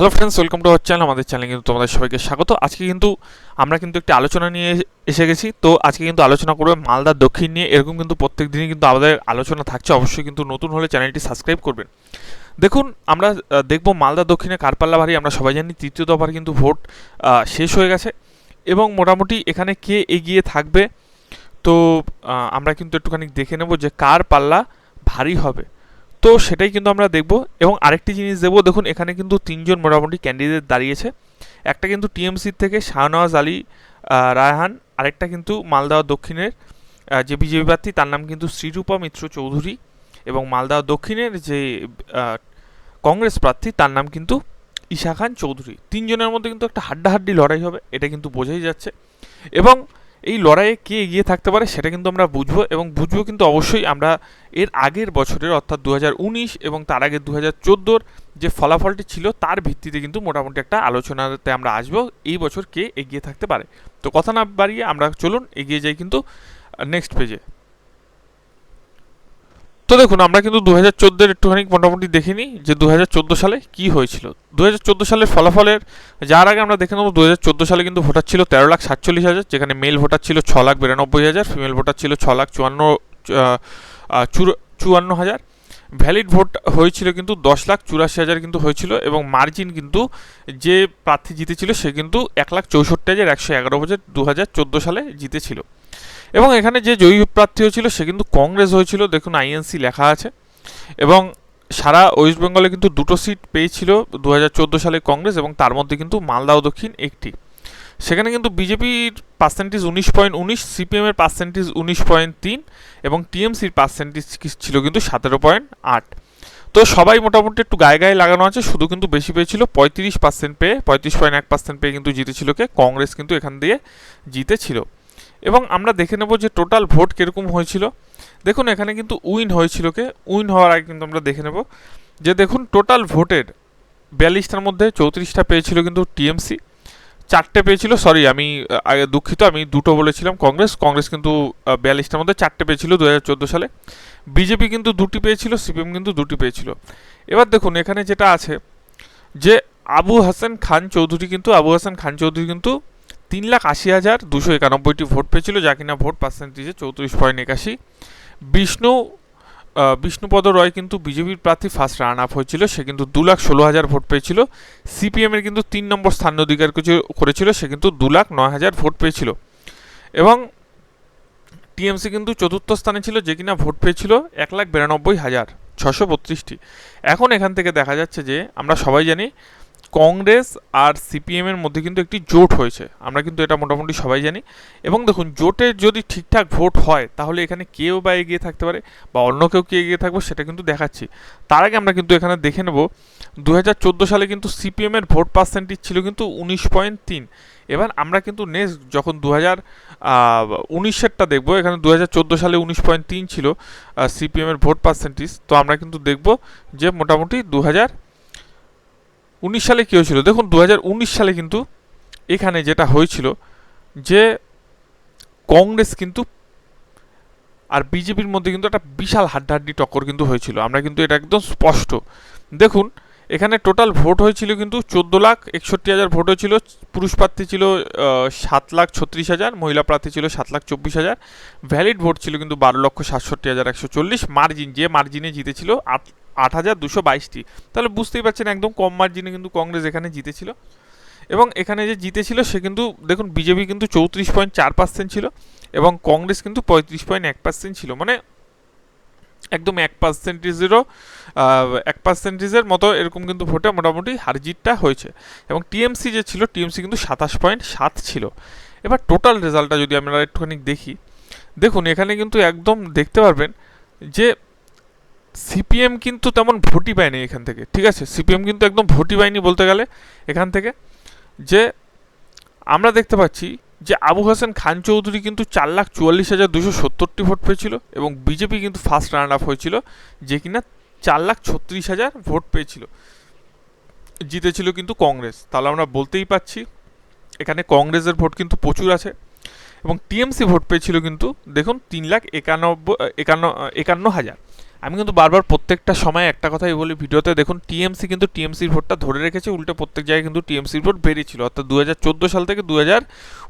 Hello friends welcome to our channel আমাদের চ্যানেলে কিন্তু তোমাদের সবাইকে স্বাগত। আজকে কিন্তু আমরা কিন্তু একটি আলোচনা নিয়ে এসে গেছি। তো আজকে কিন্তু আলোচনা করবে মালদার দক্ষিণ নিয়ে। এরকম কিন্তু প্রত্যেক দিনই কিন্তু আমাদের আলোচনা থাকছে। অবশ্যই কিন্তু নতুন হলে চ্যানেলটি সাবস্ক্রাইব করবেন। দেখুন, আমরা দেখব মালদা দক্ষিণে কারপাল্লা ভারী, আমরা সবাই জানি তৃতীয় দফার কিন্তু ভোট শেষ হয়ে গেছে। এবং মোটামুটি এখানে কে এগিয়ে থাকবে, তো আমরা কিন্তু একটুখানি দেখে নেব যে কার পাল্লা ভারী হবে। তো সেটাই কিন্তু আমরা দেখব। এবং আরেকটি জিনিস দেবো দেখুন এখানে কিন্তু তিনজন মোটামুটি ক্যান্ডিডেট দাঁড়িয়েছে। একটা কিন্তু টিএমসির থেকে শাহনওয়াজ আলী রায়হান, আরেকটা কিন্তু মালদা দক্ষিণের যে বিজেপি প্রার্থী, তার নাম কিন্তু শ্রীরূপা মিত্র চৌধুরী এবং মালদা দক্ষিণের যে কংগ্রেস প্রার্থী, তার নাম কিন্তু ঈশা খান চৌধুরী। তিনজনের মধ্যে কিন্তু একটা হাড্ডাহাড্ডি লড়াই হবে, এটা কিন্তু বোঝাই যাচ্ছে। এবং এই লড়াইয়ে কে এগিয়ে থাকতে পারে সেটা কিন্তু আমরা বুঝব এবং বুঝব কিন্তু অবশ্যই আমরা এর আগের বছরের অর্থাৎ দু হাজার উনিশ এবং তার আগে দু হাজার যে ফলাফলটি ছিল তার ভিত্তিতে কিন্তু মোটামুটি একটা আলোচনাতে আমরা আসব এই বছর কে এগিয়ে থাকতে পারে। তো কথা না বাড়িয়ে আমরা চলুন এগিয়ে যাই কিন্তু নেক্সট পেজে তো দেখুন, আমরা কিন্তু দু হাজার চোদ্দোর একটুখানি মোটামুটি দেখিনি যে দু হাজার চোদ্দ সালে কী হয়েছিল। দু হাজার চোদ্দ সালের ফলাফলের, যার আগে আমরা দেখে নেব দু হাজার চোদ্দ সালে কিন্তু ভোটার ছিল তেরো লাখ সাতচল্লিশ হাজার, যেখানে মেল ভোটার ছিল ছ লাখ বিরানব্বই হাজার ফিমেল ভোটার ছিল ছ লাখ চুয়ান্ন চুয়ান্ন হাজার। ভ্যালিড ভোট হয়েছিল কিন্তু দশ লাখ চুরাশি হাজার কিন্তু হয়েছিল এবং মার্জিন কিন্তু যে প্রার্থী জিতেছিল সে কিন্তু এক লাখ চৌষট্টি হাজার একশো এগারো হাজার দু হাজার চোদ্দ সালে জিতেছিল। এবং এখানে যে জয়ী প্রার্থী হয়েছিল, সে কিন্তু কংগ্রেস হয়েছিল। দেখুন, আইএনসি লেখা আছে। এবং সারা ওয়েস্ট বেঙ্গলে কিন্তু দুটো সিট পেয়েছিল দু হাজার চোদ্দ সালে কংগ্রেস এবং তার মধ্যে কিন্তু মালদা ও দক্ষিণ একটি। সেখানে কিন্তু বিজেপির পার্সেন্টেজ উনিশ পয়েন্ট উনিশ সিপিএমের পার্সেন্টেজ উনিশ পয়েন্ট তিন এবং টিএমসির পার্সেন্টেজ ছিল কিন্তু সতেরো পয়েন্ট আট। তো সবাই মোটামুটি একটু গায়ে গায়ে লাগানো আছে, শুধু কিন্তু বেশি পেয়েছিল পঁয়ত্রিশ পার্সেন্ট পেয়ে, পঁয়ত্রিশ পয়েন্ট এক পার্সেন্ট পেয়ে কিন্তু জিতেছিল কে? কংগ্রেস কিন্তু এখান দিয়ে জিতেছিল। এবং আমরা দেখে নেব যে টোটাল ভোট কীরকম হয়েছিল। দেখুন, এখানে কিন্তু উইন হয়েছিল কে উইন হওয়ার আগে কিন্তু আমরা দেখে নেব যে দেখুন টোটাল ভোটের বিয়াল্লিশটার মধ্যে চৌত্রিশটা পেয়েছিল কিন্তু টিএমসি, চারটে পেয়েছিল সরি আমি আগে দুঃখিত, আমি দুটো বলেছিলাম কংগ্রেস কংগ্রেস কিন্তু বিয়াল্লিশটার মধ্যে চারটে পেয়েছিল দু হাজার চোদ্দ সালে। বিজেপি কিন্তু দুটি পেয়েছিল, সিপিএম কিন্তু দুটি পেয়েছিল। এবার দেখুন, এখানে যেটা আছে যে আবু হাসান খান চৌধুরী কিন্তু, আবু হাসান খান চৌধুরী কিন্তু তিন লাখ আশি হাজার দুশো একানব্বইটি ভোট পেয়েছিল, যা কিনা ভোট পার্সেন্টেজে চৌত্রিশ পয়েন্ট একাশি। বিষ্ণু বিষ্ণুপদ রয় কিন্তু বিজেপির প্রার্থী ফার্স্ট রান আপ হয়েছিল, সে কিন্তু দু লাখ ষোলো হাজার ভোট পেয়েছিল। সিপিএমের কিন্তু তিন নম্বর স্থান অধিকার করেছিল, সে কিন্তু দু লাখ নয় হাজার ভোট পেয়েছিল। এবং টিএমসি কিন্তু চতুর্থ স্থানে ছিল, যে কিনা ভোট পেয়েছিল এক লাখ বিরানব্বই হাজার ছশো বত্রিশটি। এখন এখান থেকে দেখা যাচ্ছে যে আমরা সবাই জানি কংগ্রেস আর সিপিএম এর মধ্যে কিন্তু একটি জোট হয়েছে। আমরা কিন্তু এটা মোটামুটি সবাই জানি। এবং দেখুন, জোটের যদি ঠিকঠাক ভোট হয়, তাহলে এখানে কেউ বা এগিয়ে থাকতে পারে বা অন্য কেউ কি এগিয়ে থাকবে সেটা কিন্তু দেখাচ্ছি। তার আগে আমরা কিন্তু এখানে দেখে নেব দু হাজার চোদ্দ সালে কিন্তু সিপিএম এর ভোট পার্সেন্টেজ ছিল কিন্তু উনিশ পয়েন্ট তিন। এবার আমরা কিন্তু নেক্সট যখন দু হাজার উনিশেরটা দেখব, এখানে দু হাজার চোদ্দ সালে উনিশ পয়েন্ট তিন ছিল সিপিএম এর ভোট পার্সেন্টেজ, তো আমরা কিন্তু দেখব যে মোটামুটি দু হাজার উনিশ সালে কী হয়েছিল? দেখুন দু হাজার উনিশ সালে কিন্তু এখানে যেটা হয়েছিল যে কংগ্রেস কিন্তু আর বিজেপির মধ্যে কিন্তু একটা বিশাল হাড্ডাহাড্ডি টক্কর কিন্তু হয়েছিল। আমরা কিন্তু এটা একদম স্পষ্ট। দেখুন, এখানে টোটাল ভোট হয়েছিল কিন্তু চোদ্দ লাখ একষট্টি হাজার ভোট হয়েছিল। পুরুষ প্রার্থী ছিল সাত লাখ ছত্রিশ হাজার, মহিলা প্রার্থী ছিল সাত লাখ চব্বিশ হাজার। ভ্যালিড ভোট ছিল কিন্তু বারো লক্ষ সাতষট্টি হাজার একশো চল্লিশ। মার্জিন যে মার্জিনে জিতেছিল, আট আট হাজার দুশো বাইশটি। তাহলে বুঝতেই পারছেন একদম কম মার্জিনে কিন্তু কংগ্রেস এখানে জিতেছিল। এবং এখানে যে জিতেছিল, সে কিন্তু, দেখুন, বিজেপি কিন্তু চৌত্রিশ পয়েন্ট চার পার্সেন্ট ছিল এবং কংগ্রেস কিন্তু পঁয়ত্রিশ পয়েন্ট এক পার্সেন্ট ছিল। মানে একদম এক পার্সেন্টেজেরও এক পার্সেন্টেজের মতো এরকম কিন্তু ভোটে মোটামুটি হারজিতটা হয়েছে। এবং টিএমসি যে ছিল, টিএমসি কিন্তু সাতাশ পয়েন্ট সাত ছিল। এবার টোটাল রেজাল্টটা যদি আমরা একটুখানি দেখি, দেখুন, এখানে কিন্তু একদম দেখতে পারবেন যে সিপিএম কিন্তু তেমন ভোটই পায়নি এখান থেকে, ঠিক আছে? সিপিএম কিন্তু একদম ভোটই পায়নি বলতে গেলে এখান থেকে। যে আমরা দেখতে পাচ্ছি যে আবু হাসান খান চৌধুরী কিন্তু চার লাখ চুয়াল্লিশ হাজার দুশো সত্তরটি ভোট পেয়েছিল এবং বিজেপি কিন্তু ফার্স্ট রান আপ হয়েছিল যে কিনা চার লাখ ছত্রিশ হাজার ভোট পেয়েছিল। জিতেছিল কিন্তু কংগ্রেস। তাহলে আমরা বলতেই পাচ্ছি এখানে কংগ্রেসের ভোট কিন্তু প্রচুর আছে এবং টিএমসি ভোট পেয়েছিল কিন্তু দেখুন তিন লাখ একানব্বই, একান্ন একান্ন হাজার। আমি কিন্তু বারবার প্রত্যেকটা সময় একটা কথাই বলি, ভিডিওতে দেখুন, টিএমসি কিন্তু টিএমসির ভোটটা ধরে রেখেছে, উল্টে প্রত্যেক জায়গায় কিন্তু টিএমসির ভোট বেড়েছিল। অর্থাৎ দুহাজার চোদ্দ সাল থেকে দুই হাজার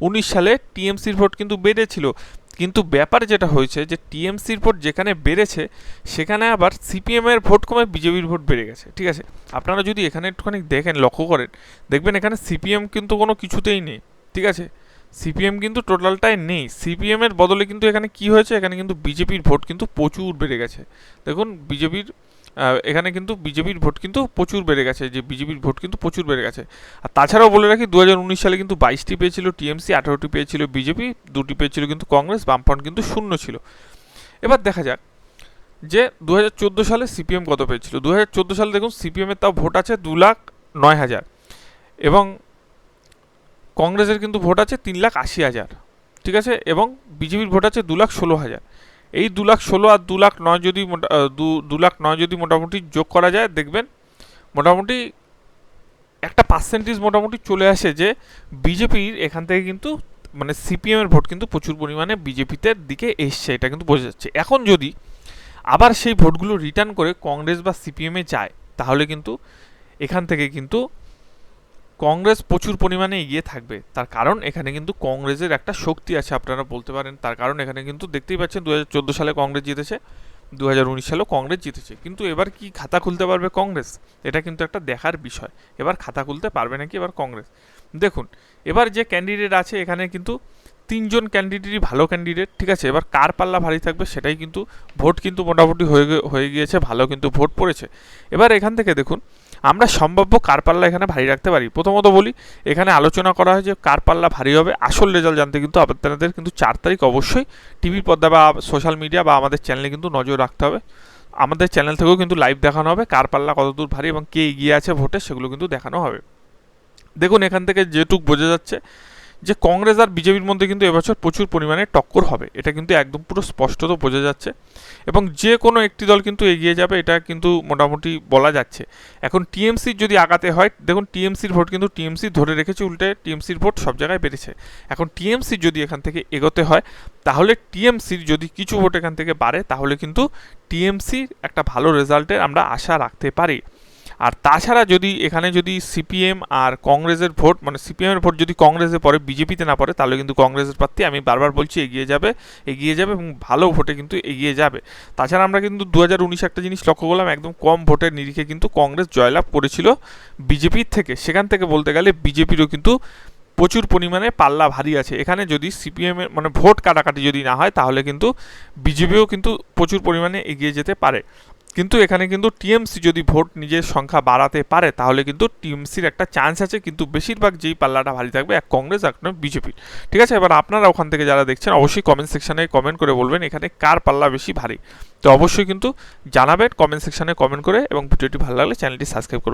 উনিশ সালে টিএমসির ভোট কিন্তু বেড়েছিল। কিন্তু ব্যাপার যেটা হয়েছে যে, টিএমসির ভোট যেখানে বেড়েছে, সেখানে আবার সিপিএমের ভোট কমে বিজেপির ভোট বেড়ে গেছে, ঠিক আছে? আপনারা যদি এখানে একটুখানি দেখেন, লক্ষ্য করেন, দেখবেন এখানে সিপিএম কিন্তু কোনো কিছুতেই নেই, ঠিক আছে? সিপিএম কিন্তু টোটালটাই নেই। সিপিএম এর বদলে কিন্তু এখানে কি হয়েছে? এখানে কিন্তু বিজেপির ভোট কিন্তু প্রচুর বেড়ে গেছে। দেখুন, বিজেপির এখানে কিন্তু বিজেপির ভোট কিন্তু প্রচুর বেড়ে গেছে। যে বিজেপির ভোট কিন্তু প্রচুর বেড়ে গেছে। আর তাছাড়াও বলে রাখি দু হাজার উনিশ সালে কিন্তু বাইশটি পেয়েছিল টিএমসি, আঠারোটি পেয়েছিল বিজেপি, দুটি পেয়েছিল কিন্তু কংগ্রেস, বামফ্রন্ট কিন্তু শূন্য ছিল। এবার দেখা যাক যে দু হাজার চোদ্দ সালে সিপিএম কত পেয়েছিল। দু হাজার চোদ্দ সালে দেখুন, সিপিএমের তাও ভোট আছে দু লাখ নয় হাজার। এবং কংগ্রেসের কিন্তু ভোট আছে তিন লাখ আশি হাজার, ঠিক আছে? এবং বিজেপির ভোট আছে দু লাখ ষোলো হাজার। এই দু লাখ ষোলো আর দু লাখ নয় যদি দু লাখ নয় যদি মোটামুটি যোগ করা যায়, দেখবেন মোটামুটি একটা পার্সেন্টেজ মোটামুটি চলে আসে যে বিজেপির এখান থেকে কিন্তু মানে সিপিএমের ভোট কিন্তু প্রচুর পরিমাণে বিজেপিতে দিকে এসছে, এটা কিন্তু বোঝা যাচ্ছে। এখন যদি আবার সেই ভোটগুলো রিটার্ন করে কংগ্রেস বা সিপিএমে যায়, তাহলে কিন্তু এখান থেকে কিন্তু কংগ্রেস প্রচুর পরিমাণে এগিয়ে থাকবে। তার কারণ এখানে কিন্তু কংগ্রেসের একটা শক্তি আছে, আপনারা বলতে পারেন। তার কারণ এখানে কিন্তু দেখতেই পাচ্ছেন দু হাজার চোদ্দ সালে কংগ্রেস জিতেছে দু হাজার উনিশ সালেও কংগ্রেস জিতেছে। কিন্তু এবার কি খাতা খুলতে পারবে কংগ্রেস? এটা কিন্তু একটা দেখার বিষয়। এবার খাতা খুলতে পারবে নাকি এবার কংগ্রেস? দেখুন, এবার যে ক্যান্ডিডেট আছে, এখানে কিন্তু তিনজন ক্যান্ডিডেটই ভালো ক্যান্ডিডেট ঠিক আছে? এবার কার পাল্লা ভারী থাকবে সেটাই কিন্তু, ভোট কিন্তু মোটামুটি হয়ে হয়ে গিয়েছে, ভালো কিন্তু ভোট পড়েছে। এবার এখান থেকে দেখুন আমরা সম্ভাব্য কারপাল্লা এখানে ভারী রাখতে পারি। প্রথমত বলি, এখানে আলোচনা করা হয় যে কার পাল্লা ভারী হবে। আসল রেজাল্ট জানতে কিন্তু আপনাদের কিন্তু চার তারিখ অবশ্যই টিভির পর্দা বা সোশ্যাল মিডিয়া বা আমাদের চ্যানেলে কিন্তু নজর রাখতে হবে। আমাদের চ্যানেল থেকেও কিন্তু লাইভ দেখানো হবে কারপাল্লা কতদূর ভারী এবং কে এগিয়ে আছে ভোটে সেগুলো কিন্তু দেখানো হবে। দেখুন, এখান থেকে যেটুক বোঝা যাচ্ছে যে কংগ্রেস আর বিজেপির মধ্যে কিন্তু এবছর প্রচুর পরিমাণে টক্কর হবে। এটা কিন্তু একদম পুরো স্পষ্টত বোঝা যাচ্ছে এবং যে কোনো একটি দল কিন্তু এগিয়ে যাবে, এটা কিন্তু মোটামুটি বলা যাচ্ছে। এখন টিএমসির যদি আগাতে হয়, দেখুন টিএমসির ভোট কিন্তু টিএমসি ধরে রেখেছে, উল্টে টিএমসির ভোট সব জায়গায় বেড়েছে। এখন টিএমসির যদি এখান থেকে এগোতে হয়, তাহলে টিএমসির যদি কিছু ভোট এখান থেকে বাড়ে, তাহলে কিন্তু টিএমসির একটা ভালো রেজাল্টের আমরা আশা রাখতে পারি। আর তাছাড়া যদি এখানে যদি সিপিএম আর কংগ্রেসের ভোট মানে সিপিএমের ভোট যদি কংগ্রেসে পড়ে, বিজেপিতে না পড়ে, তাহলে কিন্তু কংগ্রেসের প্রার্থী, আমি বারবার বলছি, এগিয়ে যাবে এগিয়ে যাবে এবং ভালো ভোটে কিন্তু এগিয়ে যাবে। তাছাড়া আমরা কিন্তু দু হাজার উনিশে একটা জিনিস লক্ষ্য করলাম, একদম কম ভোটের নিরিখে কিন্তু কংগ্রেস জয়লাভ করেছিল বিজেপির থেকে। সেখান থেকে বলতে গেলে বিজেপিরও কিন্তু প্রচুর পরিমাণে পাল্লা ভারী আছে। এখানে যদি সিপিএমের মানে ভোট কাটাকাটি যদি না হয়, তাহলে কিন্তু বিজেপিও কিন্তু প্রচুর পরিমাণে এগিয়ে যেতে পারে। কিন্তু এখানে কিন্তু টিএমসি যদি ভোট নিজের সংখ্যা বাড়াতে পারে, তাহলে কিন্তু টিএমসির একটা চান্স আছে। কিন্তু বেশিরভাগ যেই পাল্লাটা ভারী থাকবে, এক কংগ্রেস, এক বিজেপি ঠিক আছে? এবার আপনারা ওখান থেকে যারা দেখছেন, অবশ্যই কমেন্ট সেকশানে কমেন্ট করে বলবেন এখানে কার পাল্লা বেশি ভারী। তো অবশ্যই কিন্তু জানাবেন কমেন্ট সেকশানে কমেন্ট করে এবং ভিডিওটি ভালো লাগলে চ্যানেলটি সাবস্ক্রাইব করবেন।